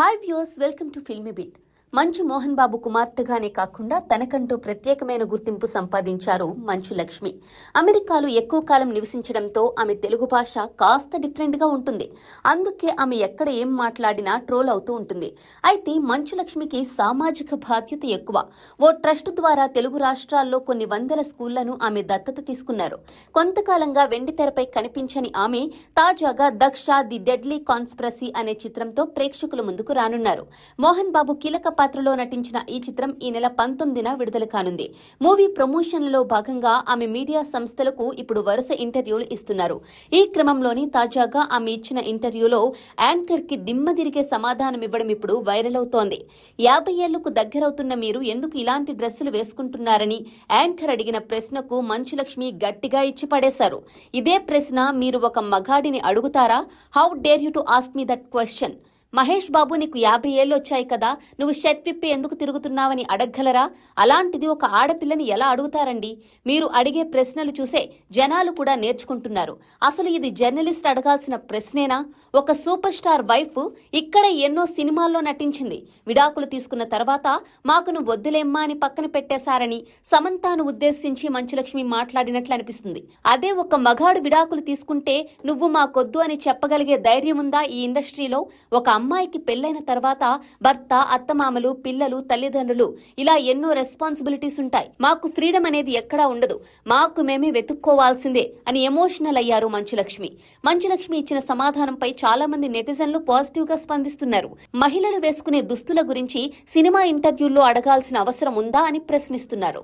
hi viewers welcome to filmy bit మంచు మోహన్ బాబు కుమార్తెగానే కాకుండా తనకంటూ ప్రత్యేకమైన గుర్తింపు సంపాదించారు మంచు లక్ష్మి. అమెరికాలో ఎక్కువ కాలం నివసించడంతో ఆమె తెలుగు భాష కాస్త డిఫరెంట్గా ఉంటుంది. అందుకే ఆమె ఎక్కడ ఏం మాట్లాడినా ట్రోల్ అవుతూ ఉంటుంది. అయితే మంచు లక్ష్మికి సామాజిక బాధ్యత ఎక్కువ. ఓ ట్రస్ట్ ద్వారా తెలుగు రాష్ట్రాల్లో కొన్ని వందల స్కూళ్ళను ఆమె దత్తత తీసుకున్నారు. కొంతకాలంగా వెండి తెరపై కనిపించని ఆమె తాజాగా దక్ష ది డెడ్లీ కాన్స్ప్రసీ అనే చిత్రంతో ప్రేక్షకుల ముందుకు రానున్నారు. మోహన్ బాబు కీలక పాత్రలో నటించిన ఈ చిత్రం ఈ నెల పంతొమ్మిదిన విడుదల కానుంది. మూవీ ప్రమోషన్లలో భాగంగా ఆమె మీడియా సంస్థలకు ఇప్పుడు వరుస ఇంటర్వ్యూలు ఇస్తున్నారు. ఈ క్రమంలోని తాజాగా ఆమె ఇచ్చిన ఇంటర్వ్యూలో యాంకర్కి దిమ్మ తిరిగే సమాధానం ఇవ్వడం ఇప్పుడు వైరల్ అవుతోంది. యాభై ఏళ్ళకు దగ్గరవుతున్న మీరు ఎందుకు ఇలాంటి డ్రెస్సులు వేసుకుంటున్నారని యాంకర్ అడిగిన ప్రశ్నకు మంచులక్ష్మి గట్టిగా ఇచ్చి పడేశారు ఇదే ప్రశ్న మీరు ఒక మగాడిని అడుగుతారా? How dare you to ask me that question? Mahesh Babu నీకు యాభై ఏళ్ళు వచ్చాయి కదా నువ్వు షర్ట్ విప్పి ఎందుకు తిరుగుతున్నావని అడగగలరా? అలాంటిది ఒక ఆడపిల్లని ఎలా అడుగుతారండి? మీరు అడిగే ప్రశ్నలు చూసే జనాలు కూడా నేర్చుకుంటున్నారు. అసలు ఇది జర్నలిస్ట్ అడగాల్సిన ప్రశ్నేనా? ఒక సూపర్ స్టార్ వైఫ్ ఇక్కడ ఎన్నో సినిమాల్లో నటించింది. విడాకులు తీసుకున్న తర్వాత మాకు నువ్వు వద్దులేమ్మా అని పక్కన పెట్టేశారని సమంతాను ఉద్దేశించి మంచులక్ష్మి మాట్లాడినట్లు అనిపిస్తుంది. అదే ఒక మగాడు విడాకులు తీసుకుంటే నువ్వు మాకొద్దు అని చెప్పగలిగే ధైర్యం ఉందా ఈ ఇండస్ట్రీలో? ఒక అమ్మాయికి పెళ్ళైన తర్వాత భర్త అత్తమామలు పిల్లలు తల్లిదండ్రులు ఇలా ఎన్నో రెస్పాన్సిబిలిటీస్ ఉంటాయి. మాకు ఫ్రీడమ్ అనేది ఎక్కడా ఉండదు. మాకు మేమే వెతుక్కోవాల్సిందే అని ఎమోషనల్ అయ్యారు మంచులక్ష్మి. మంచులక్ష్మి ఇచ్చిన సమాధానంపై చాలా మంది నెటిజన్లు పాజిటివ్గా స్పందిస్తున్నారు. మహిళలు వేసుకునే దుస్తుల గురించి సినిమా ఇంటర్వ్యూల్లో అడగాల్సిన అవసరం ఉందా అని ప్రశ్నిస్తున్నారు.